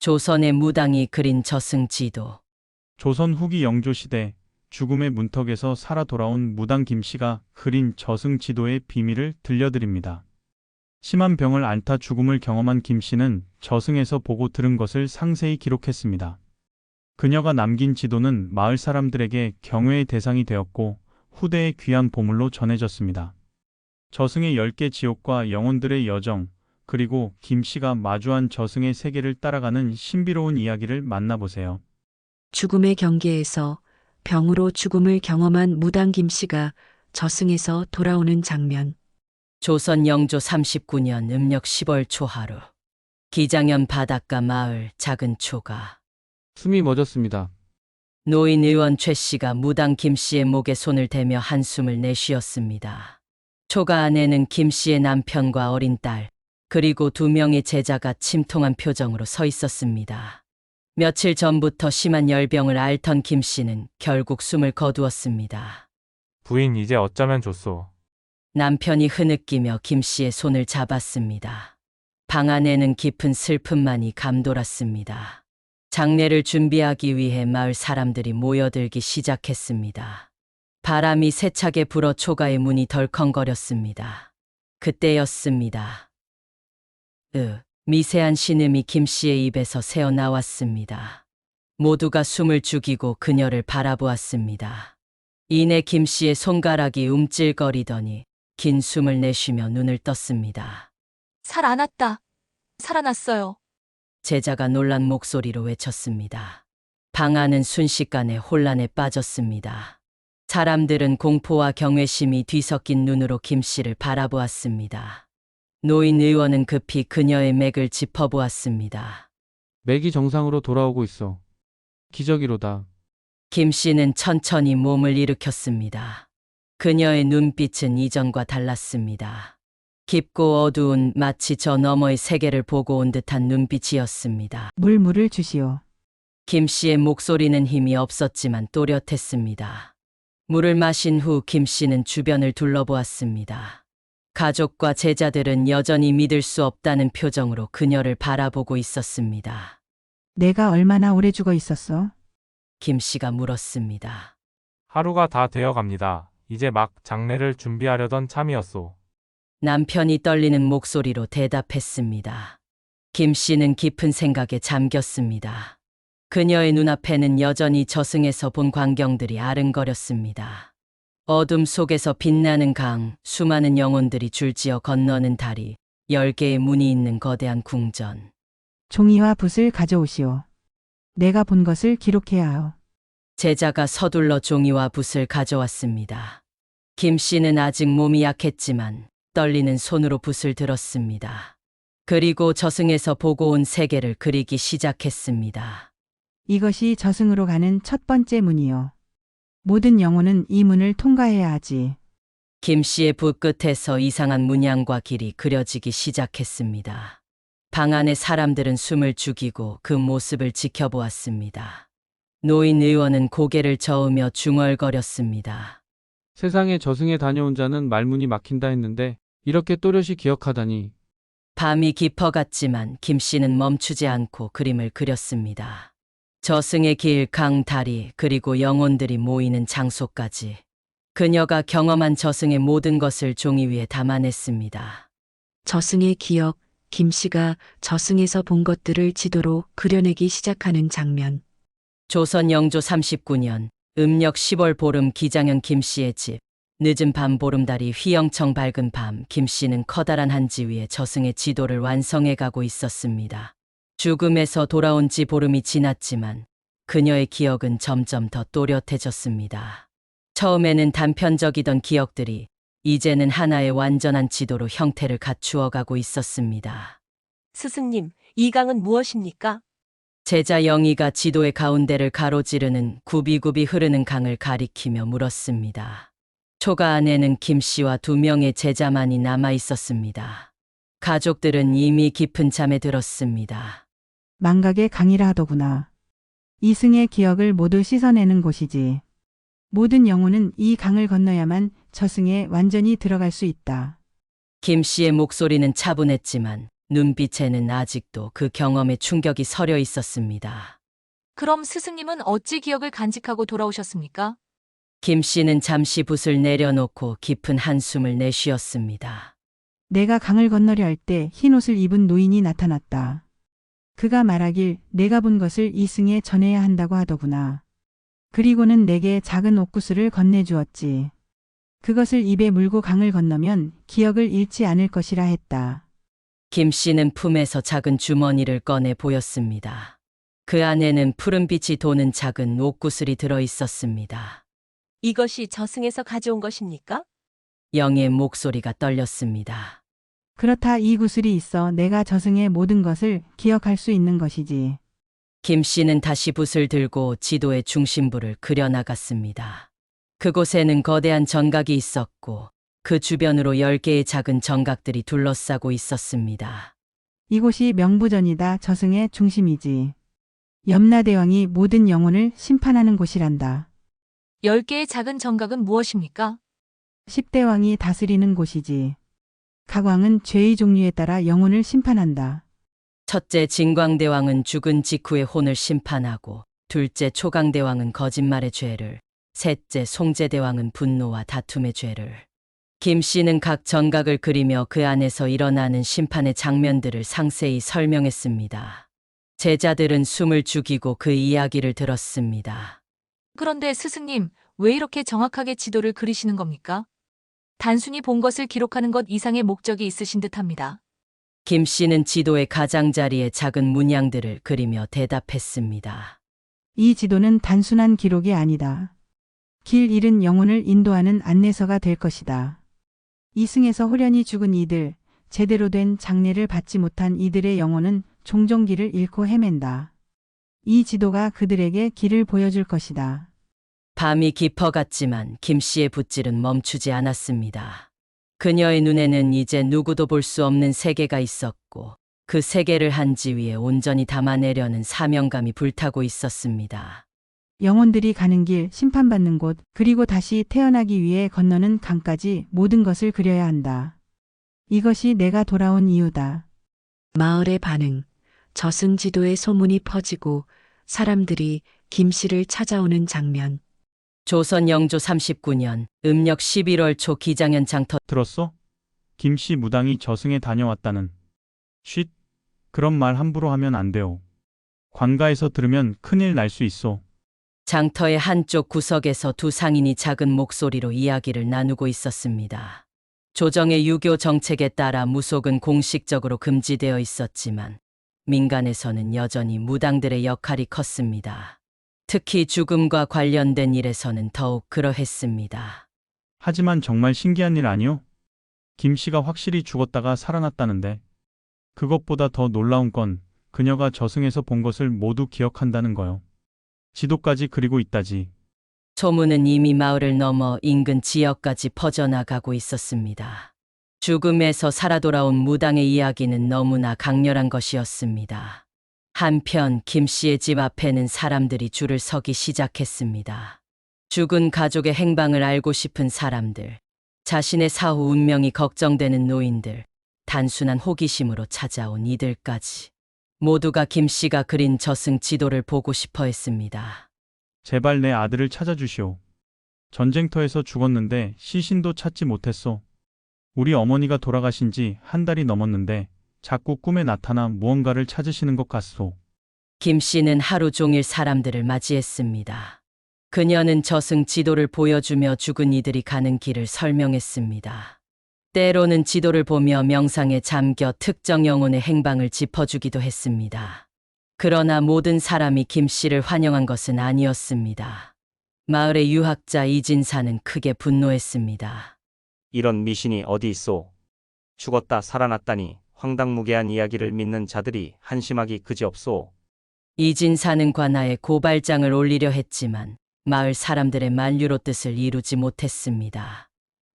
조선의 무당이 그린 저승지도. 조선 후기 영조시대 죽음의 문턱에서 살아 돌아온 무당 김씨가 그린 저승 지도의 비밀을 들려드립니다. 심한 병을 앓다 죽음을 경험한 김씨는 저승에서 보고 들은 것을 상세히 기록했습니다. 그녀가 남긴 지도는 마을 사람들에게 경외의 대상이 되었고 후대의 귀한 보물로 전해졌습니다. 저승의 10개 지옥과 영혼들의 여정, 그리고 김씨가 마주한 저승의 세계를 따라가는 신비로운 이야기를 만나보세요. 죽음의 경계에서 병으로 죽음을 경험한 무당 김 씨가 저승에서 돌아오는 장면. 조선 영조 39년 음력 10월 초하루. 기장현 바닷가 마을 작은 초가. 숨이 멎었습니다. 노인 의원 최 씨가 무당 김 씨의 목에 손을 대며 한숨을 내쉬었습니다. 초가 안에는 김 씨의 남편과 어린 딸, 그리고 두 명의 제자가 침통한 표정으로 서 있었습니다. 며칠 전부터 심한 열병을 앓던 김 씨는 결국 숨을 거두었습니다. 부인 이제 어쩌면 좋소. 남편이 흐느끼며 김 씨의 손을 잡았습니다. 방 안에는 깊은 슬픔만이 감돌았습니다. 장례를 준비하기 위해 마을 사람들이 모여들기 시작했습니다. 바람이 세차게 불어 초가의 문이 덜컹거렸습니다. 그때였습니다. 으, 미세한 신음이 김 씨의 입에서 새어 나왔습니다. 모두가 숨을 죽이고 그녀를 바라보았습니다. 이내 김 씨의 손가락이 움찔거리더니 긴 숨을 내쉬며 눈을 떴습니다. 살아났다. 살아났어요. 제자가 놀란 목소리로 외쳤습니다. 방 안은 순식간에 혼란에 빠졌습니다. 사람들은 공포와 경외심이 뒤섞인 눈으로 김 씨를 바라보았습니다. 노인 의원은 급히 그녀의 맥을 짚어보았습니다. 맥이 정상으로 돌아오고 있어. 기적이로다. 김 씨는 천천히 몸을 일으켰습니다. 그녀의 눈빛은 이전과 달랐습니다. 깊고 어두운 마치 저 너머의 세계를 보고 온 듯한 눈빛이었습니다. 물 물을 주시오. 김 씨의 목소리는 힘이 없었지만 또렷했습니다. 물을 마신 후 김 씨는 주변을 둘러보았습니다. 가족과 제자들은 여전히 믿을 수 없다는 표정으로 그녀를 바라보고 있었습니다. 내가 얼마나 오래 죽어 있었어? 김 씨가 물었습니다. 하루가 다 되어 갑니다. 이제 막 장례를 준비하려던 참이었소. 남편이 떨리는 목소리로 대답했습니다. 김 씨는 깊은 생각에 잠겼습니다. 그녀의 눈앞에는 여전히 저승에서 본 광경들이 아른거렸습니다. 어둠 속에서 빛나는 강, 수많은 영혼들이 줄지어 건너는 다리, 열 개의 문이 있는 거대한 궁전. 종이와 붓을 가져오시오. 내가 본 것을 기록해야 하오. 제자가 서둘러 종이와 붓을 가져왔습니다. 김 씨는 아직 몸이 약했지만 떨리는 손으로 붓을 들었습니다. 그리고 저승에서 보고 온 세계를 그리기 시작했습니다. 이것이 저승으로 가는 첫 번째 문이요. 모든 영혼은 이 문을 통과해야 하지. 김 씨의 붓 끝에서 이상한 문양과 길이 그려지기 시작했습니다. 방 안의 사람들은 숨을 죽이고 그 모습을 지켜보았습니다. 노인 의원은 고개를 저으며 중얼거렸습니다. 세상에 저승에 다녀온 자는 말문이 막힌다 했는데 이렇게 또렷이 기억하다니. 밤이 깊어갔지만 김 씨는 멈추지 않고 그림을 그렸습니다. 저승의 길, 강, 다리, 그리고 영혼들이 모이는 장소까지. 그녀가 경험한 저승의 모든 것을 종이 위에 담아냈습니다. 저승의 기억, 김 씨가 저승에서 본 것들을 지도로 그려내기 시작하는 장면. 조선 영조 39년 음력 10월 보름 기장현 김 씨의 집. 늦은 밤 보름달이 휘영청 밝은 밤 김 씨는 커다란 한지 위에 저승의 지도를 완성해 가고 있었습니다. 죽음에서 돌아온 지 보름이 지났지만 그녀의 기억은 점점 더 또렷해졌습니다. 처음에는 단편적이던 기억들이 이제는 하나의 완전한 지도로 형태를 갖추어 가고 있었습니다. 스승님, 이 강은 무엇입니까? 제자 영희가 지도의 가운데를 가로지르는 굽이굽이 흐르는 강을 가리키며 물었습니다. 초가 안에는 김 씨와 두 명의 제자만이 남아 있었습니다. 가족들은 이미 깊은 잠에 들었습니다. 망각의 강이라 하더구나. 이승의 기억을 모두 씻어내는 곳이지. 모든 영혼은 이 강을 건너야만 저승에 완전히 들어갈 수 있다. 김 씨의 목소리는 차분했지만 눈빛에는 아직도 그 경험의 충격이 서려 있었습니다. 그럼 스승님은 어찌 기억을 간직하고 돌아오셨습니까? 김 씨는 잠시 붓을 내려놓고 깊은 한숨을 내쉬었습니다. 내가 강을 건너려 할 때 흰 옷을 입은 노인이 나타났다. 그가 말하길 내가 본 것을 이승에 전해야 한다고 하더구나. 그리고는 내게 작은 옥구슬을 건네주었지. 그것을 입에 물고 강을 건너면 기억을 잃지 않을 것이라 했다. 김 씨는 품에서 작은 주머니를 꺼내 보였습니다. 그 안에는 푸른빛이 도는 작은 옥구슬이 들어 있었습니다. 이것이 저승에서 가져온 것입니까? 영의 목소리가 떨렸습니다. 그렇다 이 구슬이 있어 내가 저승의 모든 것을 기억할 수 있는 것이지. 김 씨는 다시 붓을 들고 지도의 중심부를 그려나갔습니다. 그곳에는 거대한 정각이 있었고 그 주변으로 10개의 작은 정각들이 둘러싸고 있었습니다. 이곳이 명부전이다 저승의 중심이지. 염라대왕이 모든 영혼을 심판하는 곳이란다. 열 개의 작은 정각은 무엇입니까? 10대 왕이 다스리는 곳이지. 각 왕은 죄의 종류에 따라 영혼을 심판한다. 첫째 진광대왕은 죽은 직후의 혼을 심판하고 둘째 초강대왕은 거짓말의 죄를 셋째 송제대왕은 분노와 다툼의 죄를 김 씨는 각 정각을 그리며 그 안에서 일어나는 심판의 장면들을 상세히 설명했습니다. 제자들은 숨을 죽이고 그 이야기를 들었습니다. 그런데 스승님, 왜 이렇게 정확하게 지도를 그리시는 겁니까? 단순히 본 것을 기록하는 것 이상의 목적이 있으신 듯합니다. 김 씨는 지도의 가장자리에 작은 문양들을 그리며 대답했습니다. 이 지도는 단순한 기록이 아니다. 길 잃은 영혼을 인도하는 안내서가 될 것이다. 이승에서 호련히 죽은 이들, 제대로 된 장례를 받지 못한 이들의 영혼은 종종 길을 잃고 헤맨다. 이 지도가 그들에게 길을 보여줄 것이다. 밤이 깊어갔지만 김 씨의 붓질은 멈추지 않았습니다. 그녀의 눈에는 이제 누구도 볼 수 없는 세계가 있었고 그 세계를 한지 위에 온전히 담아내려는 사명감이 불타고 있었습니다. 영혼들이 가는 길, 심판받는 곳, 그리고 다시 태어나기 위해 건너는 강까지 모든 것을 그려야 한다. 이것이 내가 돌아온 이유다. 마을의 반응, 저승 지도의 소문이 퍼지고 사람들이 김 씨를 찾아오는 장면. 조선 영조 39년 음력 11월 초 기장현 장터 들었어? 김씨 무당이 저승에 다녀왔다는. 쉿. 그런 말 함부로 하면 안 돼요. 관가에서 들으면 큰일 날 수 있어. 장터의 한쪽 구석에서 두 상인이 작은 목소리로 이야기를 나누고 있었습니다. 조정의 유교 정책에 따라 무속은 공식적으로 금지되어 있었지만 민간에서는 여전히 무당들의 역할이 컸습니다. 특히 죽음과 관련된 일에서는 더욱 그러했습니다. 하지만 정말 신기한 일 아니요? 김 씨가 확실히 죽었다가 살아났다는데. 그것보다 더 놀라운 건 그녀가 저승에서 본 것을 모두 기억한다는 거요. 지도까지 그리고 있다지. 소문은 이미 마을을 넘어 인근 지역까지 퍼져나가고 있었습니다. 죽음에서 살아 돌아온 무당의 이야기는 너무나 강렬한 것이었습니다. 한편 김 씨의 집 앞에는 사람들이 줄을 서기 시작했습니다. 죽은 가족의 행방을 알고 싶은 사람들, 자신의 사후 운명이 걱정되는 노인들, 단순한 호기심으로 찾아온 이들까지 모두가 김 씨가 그린 저승 지도를 보고 싶어 했습니다. 제발 내 아들을 찾아주시오. 전쟁터에서 죽었는데 시신도 찾지 못했소. 우리 어머니가 돌아가신 지 한 달이 넘었는데 자꾸 꿈에 나타나 무언가를 찾으시는 것 같소. 김 씨는 하루 종일 사람들을 맞이했습니다. 그녀는 저승 지도를 보여주며 죽은 이들이 가는 길을 설명했습니다. 때로는 지도를 보며 명상에 잠겨 특정 영혼의 행방을 짚어주기도 했습니다. 그러나 모든 사람이 김 씨를 환영한 것은 아니었습니다. 마을의 유학자 이진사는 크게 분노했습니다. 이런 미신이 어디 있소? 죽었다 살아났다니 황당무계한 이야기를 믿는 자들이 한심하기 그지없소. 이진사는 관아에 고발장을 올리려 했지만 마을 사람들의 만류로 뜻을 이루지 못했습니다.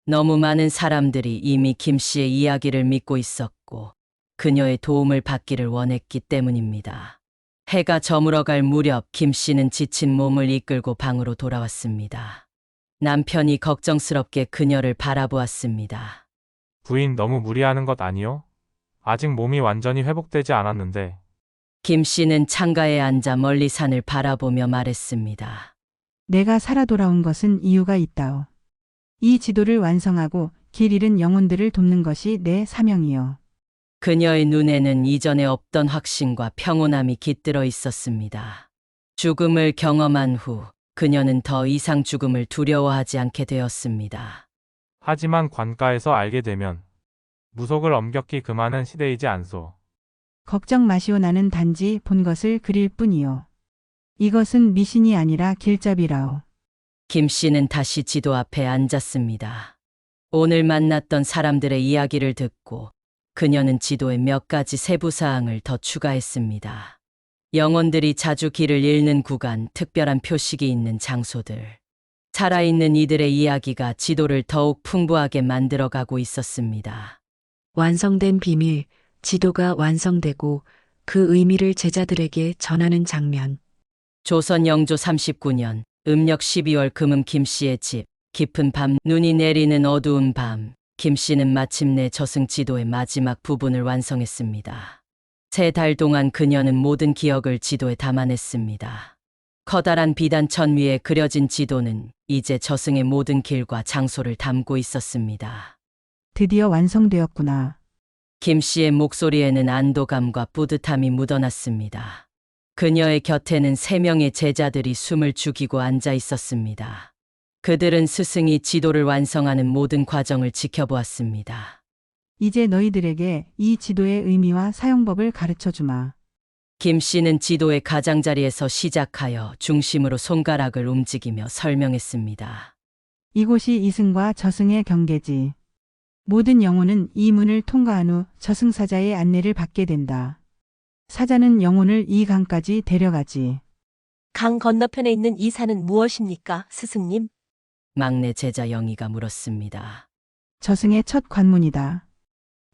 너무 많은 사람들이 이미 김 씨의 이야기를 믿고 있었고 그녀의 도움을 받기를 원했기 때문입니다. 해가 저물어갈 무렵 김 씨는 지친 몸을 이끌고 방으로 돌아왔습니다. 남편이 걱정스럽게 그녀를 바라보았습니다. 부인 너무 무리하는 것 아니요? 아직 몸이 완전히 회복되지 않았는데 김 씨는 창가에 앉아 멀리 산을 바라보며 말했습니다. 내가 살아 돌아온 것은 이유가 있다오. 이 지도를 완성하고 길 잃은 영혼들을 돕는 것이 내 사명이요. 그녀의 눈에는 이전에 없던 확신과 평온함이 깃들어 있었습니다. 죽음을 경험한 후 그녀는 더 이상 죽음을 두려워하지 않게 되었습니다. 하지만 관가에서 알게 되면 무속을 엄격히 금하는 시대이지 않소. 걱정 마시오 나는 단지 본 것을 그릴 뿐이요. 이것은 미신이 아니라 길잡이라오. 김 씨는 다시 지도 앞에 앉았습니다. 오늘 만났던 사람들의 이야기를 듣고 그녀는 지도에 몇 가지 세부 사항을 더 추가했습니다. 영혼들이 자주 길을 잃는 구간, 특별한 표식이 있는 장소들. 살아있는 이들의 이야기가 지도를 더욱 풍부하게 만들어가고 있었습니다. 완성된 비밀, 지도가 완성되고 그 의미를 제자들에게 전하는 장면. 조선 영조 39년 음력 12월 금음 김 씨의 집 깊은 밤 눈이 내리는 어두운 밤 김 씨는 마침내 저승 지도의 마지막 부분을 완성했습니다. 세 달 동안 그녀는 모든 기억을 지도에 담아냈습니다. 커다란 비단천 위에 그려진 지도는 이제 저승의 모든 길과 장소를 담고 있었습니다. 드디어 완성되었구나. 김 씨의 목소리에는 안도감과 뿌듯함이 묻어났습니다. 그녀의 곁에는 세 명의 제자들이 숨을 죽이고 앉아 있었습니다. 그들은 스승이 지도를 완성하는 모든 과정을 지켜보았습니다. 이제 너희들에게 이 지도의 의미와 사용법을 가르쳐 주마. 김 씨는 지도의 가장자리에서 시작하여 중심으로 손가락을 움직이며 설명했습니다. 이곳이 이승과 저승의 경계지. 모든 영혼은 이 문을 통과한 후 저승사자의 안내를 받게 된다. 사자는 영혼을 이 강까지 데려가지. 강 건너편에 있는 이 산은 무엇입니까, 스승님? 막내 제자 영희가 물었습니다. 저승의 첫 관문이다.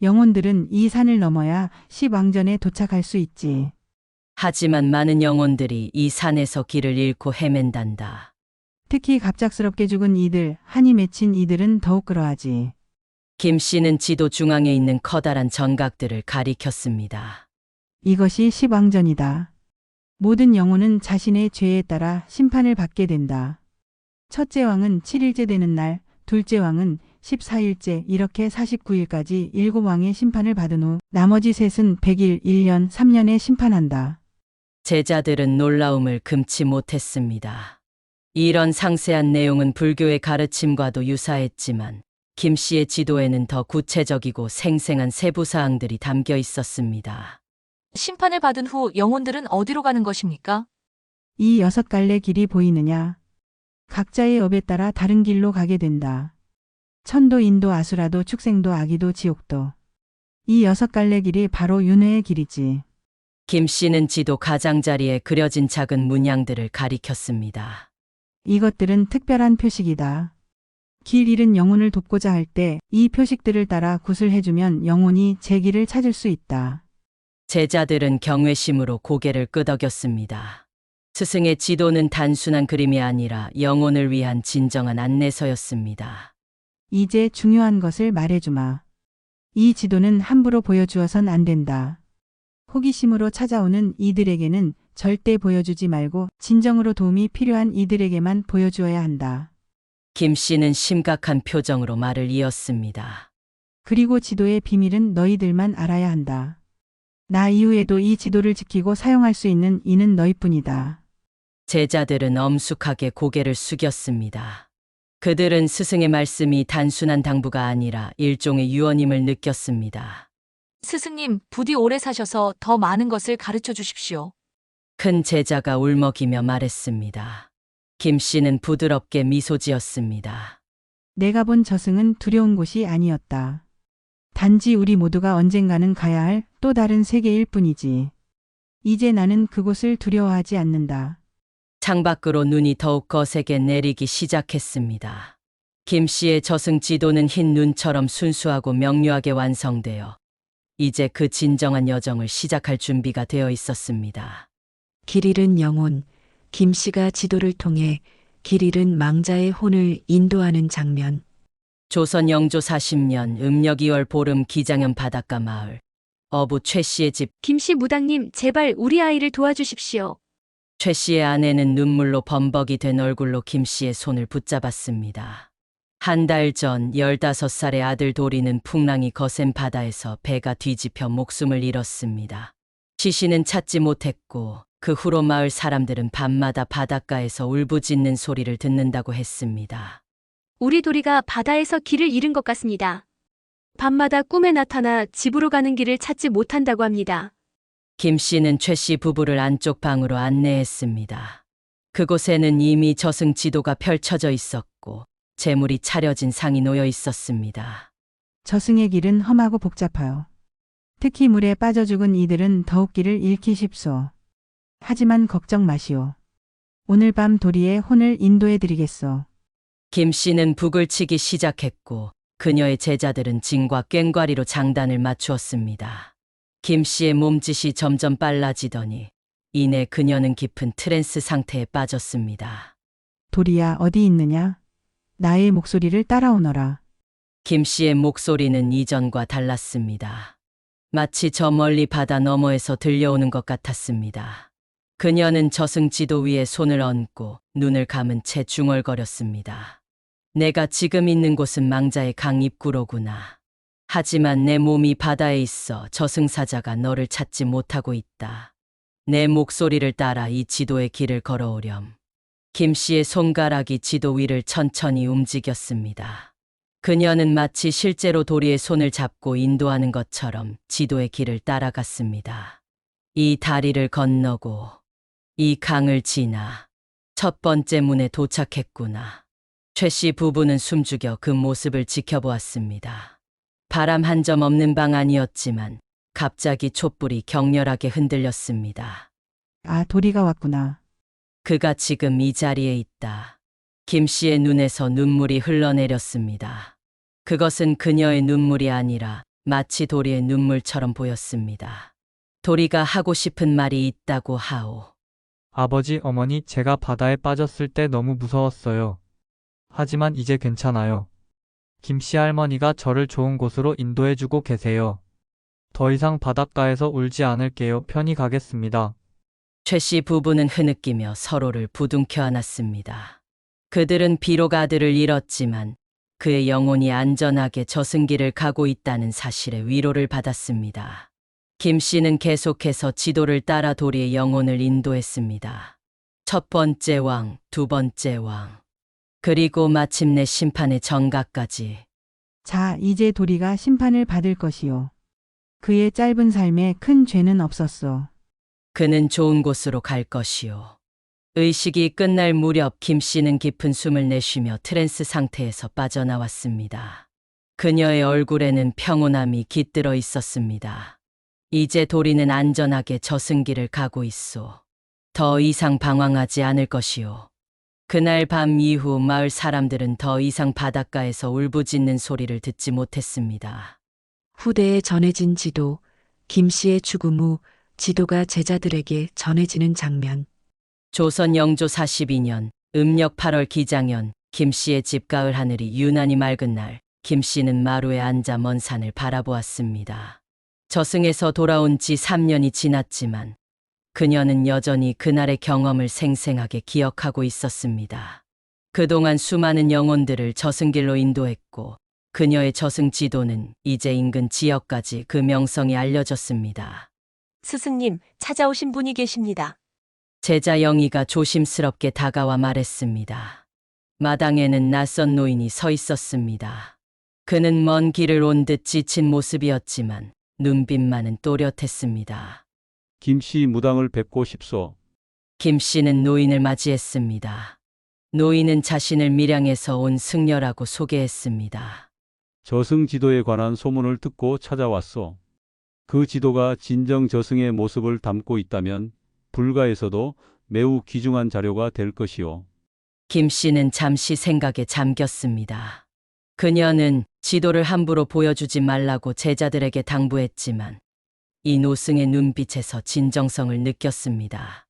영혼들은 이 산을 넘어야 시왕전에 도착할 수 있지. 하지만 많은 영혼들이 이 산에서 길을 잃고 헤맨단다. 특히 갑작스럽게 죽은 이들, 한이 맺힌 이들은 더욱 그러하지. 김 씨는 지도 중앙에 있는 커다란 전각들을 가리켰습니다. 이것이 시왕전이다. 모든 영혼은 자신의 죄에 따라 심판을 받게 된다. 첫째 왕은 7일째 되는 날, 둘째 왕은 14일째 이렇게 49일까지 일곱 왕의 심판을 받은 후 나머지 셋은 100일, 1년, 3년에 심판한다. 제자들은 놀라움을 금치 못했습니다. 이런 상세한 내용은 불교의 가르침과도 유사했지만 김 씨의 지도에는 더 구체적이고 생생한 세부 사항들이 담겨 있었습니다. 심판을 받은 후 영혼들은 어디로 가는 것입니까? 이 여섯 갈래 길이 보이느냐? 각자의 업에 따라 다른 길로 가게 된다. 천도, 인도, 아수라도, 축생도, 아기도, 지옥도. 이 여섯 갈래 길이 바로 윤회의 길이지. 김 씨는 지도 가장자리에 그려진 작은 문양들을 가리켰습니다. 이것들은 특별한 표식이다. 길 잃은 영혼을 돕고자 할 때 이 표식들을 따라 굿을 해주면 영혼이 제 길을 찾을 수 있다. 제자들은 경외심으로 고개를 끄덕였습니다. 스승의 지도는 단순한 그림이 아니라 영혼을 위한 진정한 안내서였습니다. 이제 중요한 것을 말해주마. 이 지도는 함부로 보여주어선 안 된다. 호기심으로 찾아오는 이들에게는 절대 보여주지 말고 진정으로 도움이 필요한 이들에게만 보여주어야 한다. 김 씨는 심각한 표정으로 말을 이었습니다. 그리고 지도의 비밀은 너희들만 알아야 한다. 나 이후에도 이 지도를 지키고 사용할 수 있는 이는 너희뿐이다. 제자들은 엄숙하게 고개를 숙였습니다. 그들은 스승의 말씀이 단순한 당부가 아니라 일종의 유언임을 느꼈습니다. 스승님, 부디 오래 사셔서 더 많은 것을 가르쳐 주십시오. 큰 제자가 울먹이며 말했습니다. 김 씨는 부드럽게 미소 지었습니다. 내가 본 저승은 두려운 곳이 아니었다. 단지 우리 모두가 언젠가는 가야 할 또 다른 세계일 뿐이지. 이제 나는 그곳을 두려워하지 않는다. 창밖으로 눈이 더욱 거세게 내리기 시작했습니다. 김 씨의 저승 지도는 흰 눈처럼 순수하고 명료하게 완성되어 이제 그 진정한 여정을 시작할 준비가 되어 있었습니다. 길 잃은 영혼, 김 씨가 지도를 통해 길 잃은 망자의 혼을 인도하는 장면. 조선 영조 40년 음력 2월 보름 기장현 바닷가 마을 어부 최 씨의 집 김 씨 무당님, 제발 우리 아이를 도와주십시오. 최 씨의 아내는 눈물로 범벅이 된 얼굴로 김 씨의 손을 붙잡았습니다. 한 달 전 15살의 아들 도리는 풍랑이 거센 바다에서 배가 뒤집혀 목숨을 잃었습니다. 시신은 찾지 못했고 그 후로 마을 사람들은 밤마다 바닷가에서 울부짖는 소리를 듣는다고 했습니다. 우리 도리가 바다에서 길을 잃은 것 같습니다. 밤마다 꿈에 나타나 집으로 가는 길을 찾지 못한다고 합니다. 김 씨는 최 씨 부부를 안쪽 방으로 안내했습니다. 그곳에는 이미 저승 지도가 펼쳐져 있었고 재물이 차려진 상이 놓여 있었습니다. 저승의 길은 험하고 복잡하여. 특히 물에 빠져 죽은 이들은 더욱 길을 잃기 쉽소. 하지만 걱정 마시오. 오늘 밤 도리의 혼을 인도해 드리겠소. 김 씨는 북을 치기 시작했고 그녀의 제자들은 진과 꽹과리로 장단을 맞추었습니다. 김 씨의 몸짓이 점점 빨라지더니 이내 그녀는 깊은 트랜스 상태에 빠졌습니다. 도리야 어디 있느냐? 나의 목소리를 따라오너라. 김 씨의 목소리는 이전과 달랐습니다. 마치 저 멀리 바다 너머에서 들려오는 것 같았습니다. 그녀는 저승 지도 위에 손을 얹고 눈을 감은 채 중얼거렸습니다. 내가 지금 있는 곳은 망자의 강 입구로구나. 하지만 내 몸이 바다에 있어 저승사자가 너를 찾지 못하고 있다. 내 목소리를 따라 이 지도의 길을 걸어오렴. 김 씨의 손가락이 지도 위를 천천히 움직였습니다. 그녀는 마치 실제로 도리의 손을 잡고 인도하는 것처럼 지도의 길을 따라갔습니다. 이 다리를 건너고 이 강을 지나 첫 번째 문에 도착했구나. 최씨 부부는 숨죽여 그 모습을 지켜보았습니다. 바람 한 점 없는 방 안이었지만 갑자기 촛불이 격렬하게 흔들렸습니다. 아, 도리가 왔구나. 그가 지금 이 자리에 있다. 김 씨의 눈에서 눈물이 흘러내렸습니다. 그것은 그녀의 눈물이 아니라 마치 도리의 눈물처럼 보였습니다. 도리가 하고 싶은 말이 있다고 하오. 아버지, 어머니, 제가 바다에 빠졌을 때 너무 무서웠어요. 하지만 이제 괜찮아요. 김씨 할머니가 저를 좋은 곳으로 인도해주고 계세요. 더 이상 바닷가에서 울지 않을게요. 편히 가겠습니다. 최씨 부부는 흐느끼며 서로를 부둥켜 안았습니다. 그들은 비록 아들을 잃었지만 그의 영혼이 안전하게 저승길을 가고 있다는 사실에 위로를 받았습니다. 김 씨는 계속해서 지도를 따라 도리의 영혼을 인도했습니다. 첫 번째 왕, 두 번째 왕, 그리고 마침내 심판의 정각까지. 자, 이제 도리가 심판을 받을 것이요. 그의 짧은 삶에 큰 죄는 없었소. 그는 좋은 곳으로 갈 것이요. 의식이 끝날 무렵 김 씨는 깊은 숨을 내쉬며 트랜스 상태에서 빠져나왔습니다. 그녀의 얼굴에는 평온함이 깃들어 있었습니다. 이제 도리는 안전하게 저승길을 가고 있소. 더 이상 방황하지 않을 것이요. 그날 밤 이후 마을 사람들은 더 이상 바닷가에서 울부짖는 소리를 듣지 못했습니다. 후대에 전해진 지도, 김 씨의 죽음 후 지도가 제자들에게 전해지는 장면. 조선 영조 42년 음력 8월 기장연 김 씨의 집 가을 하늘이 유난히 맑은 날 김 씨는 마루에 앉아 먼 산을 바라보았습니다. 저승에서 돌아온 지 3년이 지났지만 그녀는 여전히 그날의 경험을 생생하게 기억하고 있었습니다. 그동안 수많은 영혼들을 저승길로 인도했고 그녀의 저승 지도는 이제 인근 지역까지 그 명성이 알려졌습니다. 스승님, 찾아오신 분이 계십니다. 제자 영희가 조심스럽게 다가와 말했습니다. 마당에는 낯선 노인이 서 있었습니다. 그는 먼 길을 온 듯 지친 모습이었지만 눈빛만은 또렷했습니다. 김씨 무당을 뵙고 싶소. 김 씨는 노인을 맞이했습니다. 노인은 자신을 밀양에서 온 승려라고 소개했습니다. 저승 지도에 관한 소문을 듣고 찾아왔소. 그 지도가 진정 저승의 모습을 담고 있다면 불가에서도 매우 귀중한 자료가 될 것이오. 김 씨는 잠시 생각에 잠겼습니다. 그녀는 지도를 함부로 보여주지 말라고 제자들에게 당부했지만 이 노승의 눈빛에서 진정성을 느꼈습니다.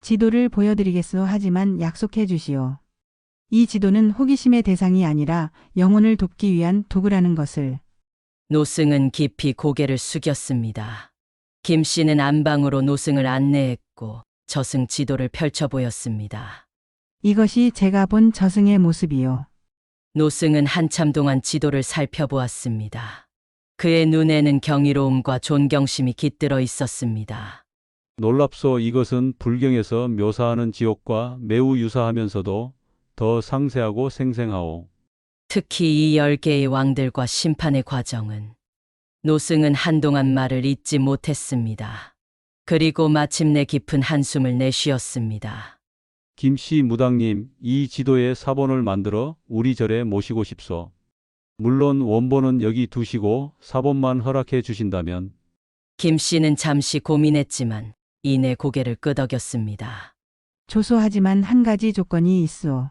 지도를 보여드리겠소 하지만 약속해 주시오. 이 지도는 호기심의 대상이 아니라 영혼을 돕기 위한 도구라는 것을. 노승은 깊이 고개를 숙였습니다. 김 씨는 안방으로 노승을 안내했고 저승 지도를 펼쳐 보였습니다. 이것이 제가 본 저승의 모습이요. 노승은 한참 동안 지도를 살펴보았습니다. 그의 눈에는 경이로움과 존경심이 깃들어 있었습니다. 놀랍소 이것은 불경에서 묘사하는 지옥과 매우 유사하면서도 더 상세하고 생생하오. 특히 이 열 개의 왕들과 심판의 과정은 노승은 한동안 말을 잇지 못했습니다. 그리고 마침내 깊은 한숨을 내쉬었습니다. 김씨 무당님, 이 지도에 사본을 만들어 우리 절에 모시고 싶소. 물론 원본은 여기 두시고 사본만 허락해 주신다면 김 씨는 잠시 고민했지만 이내 고개를 끄덕였습니다. 조소하지만 한 가지 조건이 있어.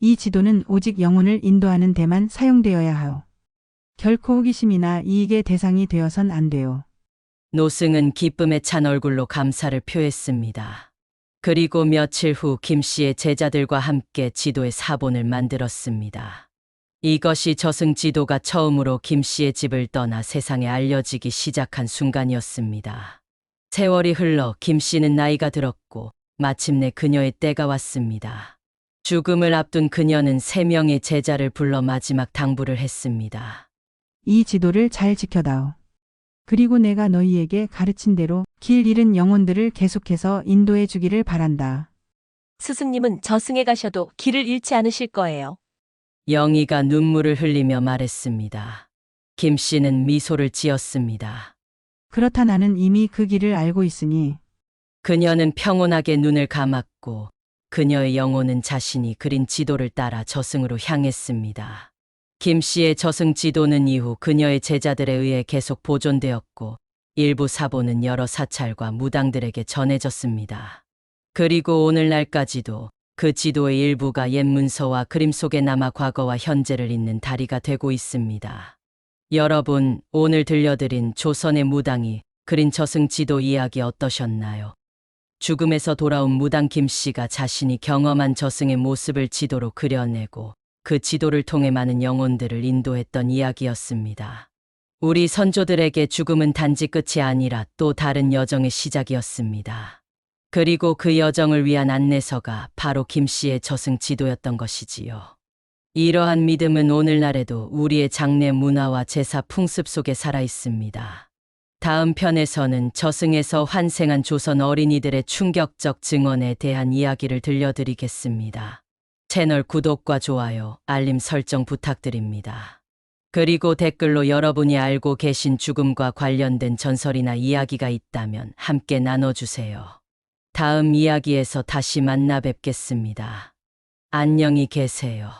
이 지도는 오직 영혼을 인도하는 데만 사용되어야 하오. 결코 호기심이나 이익의 대상이 되어선 안 돼요. 노승은 기쁨에 찬 얼굴로 감사를 표했습니다. 그리고 며칠 후 김 씨의 제자들과 함께 지도의 사본을 만들었습니다. 이것이 저승 지도가 처음으로 김 씨의 집을 떠나 세상에 알려지기 시작한 순간이었습니다. 세월이 흘러 김 씨는 나이가 들었고 마침내 그녀의 때가 왔습니다. 죽음을 앞둔 그녀는 세 명의 제자를 불러 마지막 당부를 했습니다. 이 지도를 잘 지켜다오. 그리고 내가 너희에게 가르친 대로 길 잃은 영혼들을 계속해서 인도해 주기를 바란다. 스승님은 저승에 가셔도 길을 잃지 않으실 거예요. 영희가 눈물을 흘리며 말했습니다. 김 씨는 미소를 지었습니다. 그렇다 나는 이미 그 길을 알고 있으니 그녀는 평온하게 눈을 감았고 그녀의 영혼은 자신이 그린 지도를 따라 저승으로 향했습니다. 김 씨의 저승 지도는 이후 그녀의 제자들에 의해 계속 보존되었고 일부 사본은 여러 사찰과 무당들에게 전해졌습니다. 그리고 오늘날까지도 그 지도의 일부가 옛 문서와 그림 속에 남아 과거와 현재를 잇는 다리가 되고 있습니다. 여러분, 오늘 들려드린 조선의 무당이 그린 저승 지도 이야기 어떠셨나요? 죽음에서 돌아온 무당 김 씨가 자신이 경험한 저승의 모습을 지도로 그려내고 그 지도를 통해 많은 영혼들을 인도했던 이야기였습니다. 우리 선조들에게 죽음은 단지 끝이 아니라 또 다른 여정의 시작이었습니다. 그리고 그 여정을 위한 안내서가 바로 김 씨의 저승 지도였던 것이지요. 이러한 믿음은 오늘날에도 우리의 장례 문화와 제사 풍습 속에 살아 있습니다. 다음 편에서는 저승에서 환생한 조선 어린이들의 충격적 증언에 대한 이야기를 들려드리겠습니다. 채널 구독과 좋아요, 알림 설정 부탁드립니다. 그리고 댓글로 여러분이 알고 계신 죽음과 관련된 전설이나 이야기가 있다면 함께 나눠주세요. 다음 이야기에서 다시 만나 뵙겠습니다. 안녕히 계세요.